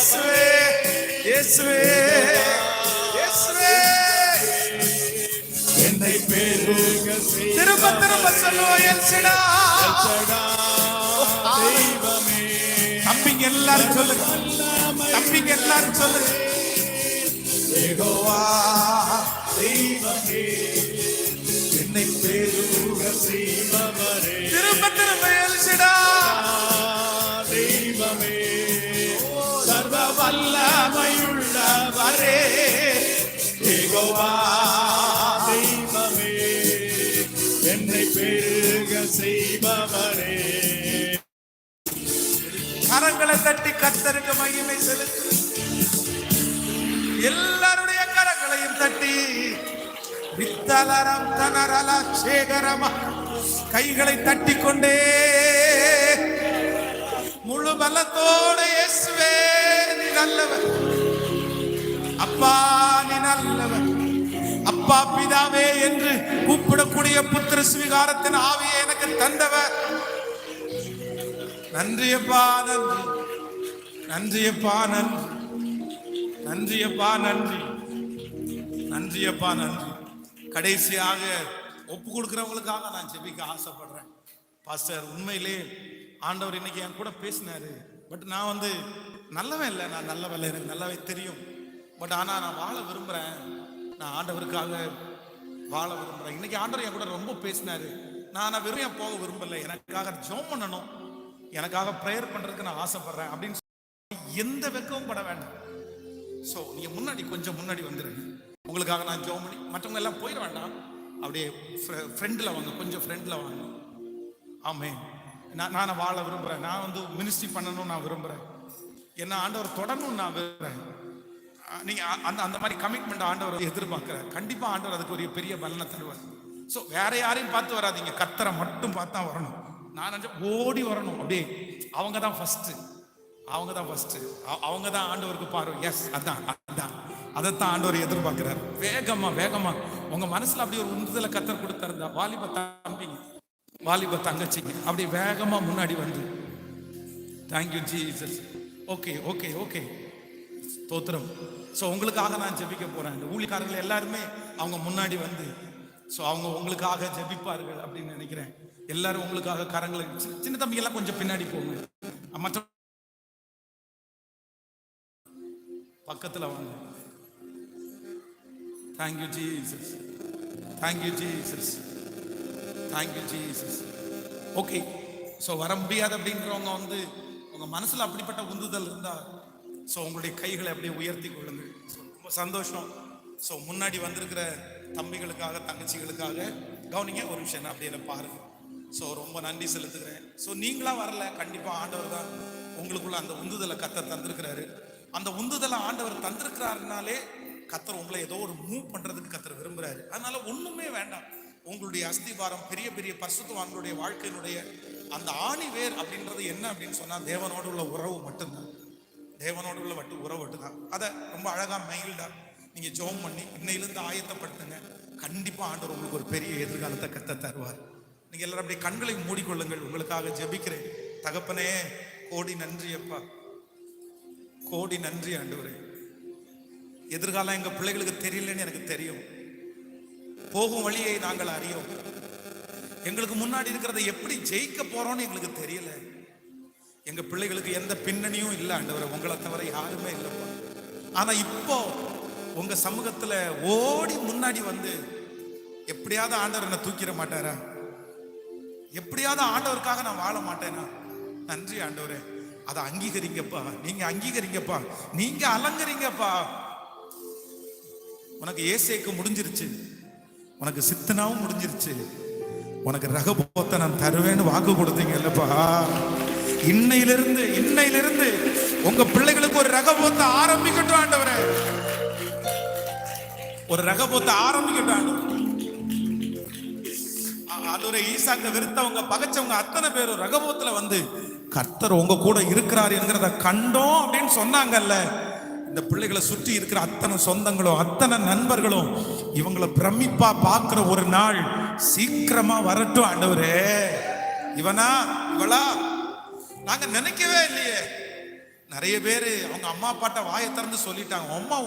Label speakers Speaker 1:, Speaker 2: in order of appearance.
Speaker 1: இயேசுவே இயேசுவே இயேசுவே.
Speaker 2: என்னை பெருக
Speaker 1: திரும்ப திரும்ப சொல்லுவோம் எல்சிடா
Speaker 2: தெய்வமே.
Speaker 1: தம்பிங்க எல்லாரும் சொல்லுங்க. தம்பிங்க எல்லாரும் சொல்லுங்க.
Speaker 2: தெய்வமே. வல்லமையுள்ளவரே. தெய்வமே என்னை பெருக செய்பவரே.
Speaker 1: கரங்களை தட்டி கத்தருக்கு மகிமை செலுத்து. எல்லாருடைய கரங்களையும் தட்டி. வித்தலரம் தனரல சேகரமா கைகளை தட்டி கொண்டே முழு பலத்தோடு நல்லவர். அப்பா நீ நல்லவர். அப்பா பிதாவே என்று கூப்பிடக்கூடிய புத்திர சுவிகாரத்தின் ஆவியை எனக்கு தந்தவர். நன்றியப்பா நன்றி. நன்றியப்பா நன்றி. நன்றியப்பா நன்றி. நன்றியப்பா நன்றி. கடைசியாக ஒப்பு கொடுக்கிறவங்களுக்காக நான் ஜெபிக்க ஆசைப்படுறேன். பாஸ்டர் உண்மையிலே ஆண்டவர் இன்னைக்கு என் கூட பேசினாரு. பட் நான் வந்து நல்லவன் இல்லை நான் நல்லவன் இல்லை எனக்கு நல்லாவே தெரியும். பட் ஆனால் நான் வாழ விரும்புகிறேன் நான் ஆண்டவருக்காக வாழ விரும்புகிறேன் இன்னைக்கு ஆண்டவர் என் கூட ரொம்ப பேசினாரு. நான் நான் வெறும் போக விரும்பலை? எனக்காக ஜோம் பண்ணணும். எனக்காக ப்ரேயர் பண்ணுறதுக்கு நான் ஆசைப்படுறேன் அப்படின்னு சொல்லி எந்த வெக்கமும் பட வேண்டாம். ஸோ நீங்கள் முன்னாடி கொஞ்சம் முன்னாடி வந்துடுங்க உங்களுக்காக நான் ஜோம் பண்ணி மற்றவங்க எல்லாம் போயிட வேண்டாம். அப்படியே ஃப்ரெண்டில் வாங்க கொஞ்சம் ஃப்ரெண்டில் வாங்க. ஆமே நான் நான் வாழ விரும்புகிறேன் நான் வந்து மினிஸ்ட்ரி பண்ணணும்னு நான் விரும்புகிறேன் என்ன ஆண்டவர் தொடரணும்னு நான் விரும்புகிறேன் நீங்க அந்த அந்த மாதிரி கமிட்மெண்ட் ஆண்டவர் எதிர்பார்க்கிறார். கண்டிப்பா ஆண்டவர் அதுக்கு ஒரு பெரிய பலனை தருவார். ஸோ வேற யாரையும் பார்த்து வராதீங்க. கத்தரை மட்டும் பார்த்தா வரணும். நான் நினச்ச ஓடி வரணும். அப்படியே அவங்க தான் ஃபர்ஸ்ட் அவங்க தான் ஃபர்ஸ்ட் அவங்க தான் ஆண்டவருக்கு பாரு எஸ் அதான் அதான். அதைத்தான் ஆண்டவர் எதிர்பார்க்கிறார். வேகமா வேகமா. உங்க மனசுல அப்படியே ஒரு உந்துதலை கத்தர் கொடுத்தாருந்தா வாலிப தம்பிங்க வாலிப தங்கச்சிங்க அப்படி வேகமா முன்னாடி வந்து. Thank you Jesus okay okay okay தோத்திரம் ஸோ உங்களுக்காக நான் ஜெபிக்க போறேன். இந்த ஊழிக்காரர்கள் எல்லாருமே அவங்க முன்னாடி வந்து ஸோ அவங்க உங்களுக்காக ஜெபிப்பார்கள் அப்படின்னு நினைக்கிறேன். எல்லாரும் உங்களுக்காக கரங்களை சின்ன- தம்பிகள்லாம் தம்பி எல்லாம் கொஞ்சம் பின்னாடி போங்க. மற்ற பக்கத்தில் வாங்க. Thank you Jesus thank you Jesus thank you Jesus okay so வர முடியாது அப்படின்றவங்க வந்து உங்க மனசுல அப்படிப்பட்ட உந்துதல் இருந்தா ஸோ உங்களுடைய கைகளை அப்படியே உயர்த்தி கொள்ளுங்க ரொம்ப சந்தோஷம். ஸோ முன்னாடி வந்திருக்கிற தம்பிகளுக்காக தங்கச்சிகளுக்காக கவனிங்க ஒரு விஷயம் நான் அப்படியே பாருங்கள் பாருங்க. ஸோ ரொம்ப நன்றி செலுத்துகிறேன். ஸோ நீங்களா வரல கண்டிப்பா ஆண்டவர் தான் உங்களுக்குள்ள அந்த உந்துதலை கத்த தந்திருக்கிறாரு. அந்த உந்துதலை ஆண்டவர் தந்திருக்கிறாருனாலே கத்தர் உங்களை ஏதோ ஒரு மூவ் பண்றதுக்கு கத்தர் விரும்புறாரு. அதனால ஒண்ணுமே வேண்டாம். உங்களுடைய அஸ்திபாரம் பெரிய பெரிய பரிசுத்தவான்களுடைய வாழ்க்கையினுடைய அந்த ஆணி வேர் அப்படின்றது என்ன அப்படின்னு சொன்னா தேவனோடு உள்ள உறவு மட்டும்தான். தேவனோடு உள்ள மட்டும் உறவு மட்டும்தான். அதை ரொம்ப அழகா மெயில்டா நீங்க ஜோம் பண்ணி இன்னையிலிருந்து ஆயத்தப்படுத்துங்க. கண்டிப்பா ஆண்டவர் உங்களுக்கு ஒரு பெரிய எதிர்காலத்தை கத்த தருவார். நீங்க எல்லாரும் அப்படியே கண்களை மூடிக்கொள்ளுங்கள். உங்களுக்காக ஜெபிக்கிறேன். தகப்பனே கோடி நன்றி அப்பா. கோடி நன்றி ஆண்டவரே. எதிர்காலம் எங்க பிள்ளைகளுக்கு தெரியலன்னு எனக்கு தெரியும். போகும் வழியை நாங்கள் அறியோம். எங்களுக்கு முன்னாடி இருக்கிறத எப்படி ஜெயிக்க போறோம்னு எங்களுக்கு தெரியல. எங்க பிள்ளைகளுக்கு எந்த பின்னணியும் இல்லை ஆண்டவரை உங்களை தவிர யாருமே இல்லைப்பா. ஆனா இப்போ உங்க சமூகத்துல ஓடி முன்னாடி வந்து எப்படியாவது ஆண்டவர் என்ன தூக்கிட மாட்டாரா? எப்படியாவது ஆண்டவருக்காக நான் வாழ மாட்டேனா? நன்றி ஆண்டவரே. அதை அங்கீகரிங்கப்பா. நீங்க அங்கீகரிங்கப்பா. நீங்க அலங்கரிங்கப்பா. உனக்கு ஏசேக்கு முடிஞ்சிருச்சு. உனக்கு சித்தனாவும் முடிஞ்சிருச்சு. உனக்கு ரகபோத்தை நான் தருவேன்னு வாக்கு கொடுத்தீங்கல்லப்பா இன்னையிலிருந்து இன்னையிலிருந்து உங்க பிள்ளைகளுக்கு ஒரு ரகபோத்தை ஆரம்பிக்கட்டும் ஆண்டவரே. ஒரு ரகபோத்தை ஆரம்பிக்கட்டும் ஆண்டவர். ஆண்டவரே ஈசாக்க வெறுத்தவங்க பகைச்சவங்க அத்தனை பேரும் ரகபோத்துல வந்து கர்த்தர் உங்க கூட இருக்கிறார் என்கிறத கண்டோம் அப்படின்னு சொன்னாங்கல்ல. இந்த பிள்ளைகளை சுற்றி இருக்கிற அத்தனை சொந்தங்களும் அத்தனை நண்பர்களும் இவங்களை பிரமிப்பா பார்க்கிற ஒரு நாள் சீக்கிரமா வரட்டும் ஆண்டவரே. இவனா இவளா? நாங்க நினைக்கவே இல்லையே. நிறைய பேர் அவங்க அம்மா அப்பாட்ட வாயை திறந்து சொல்லிட்டாங்க. அம்மா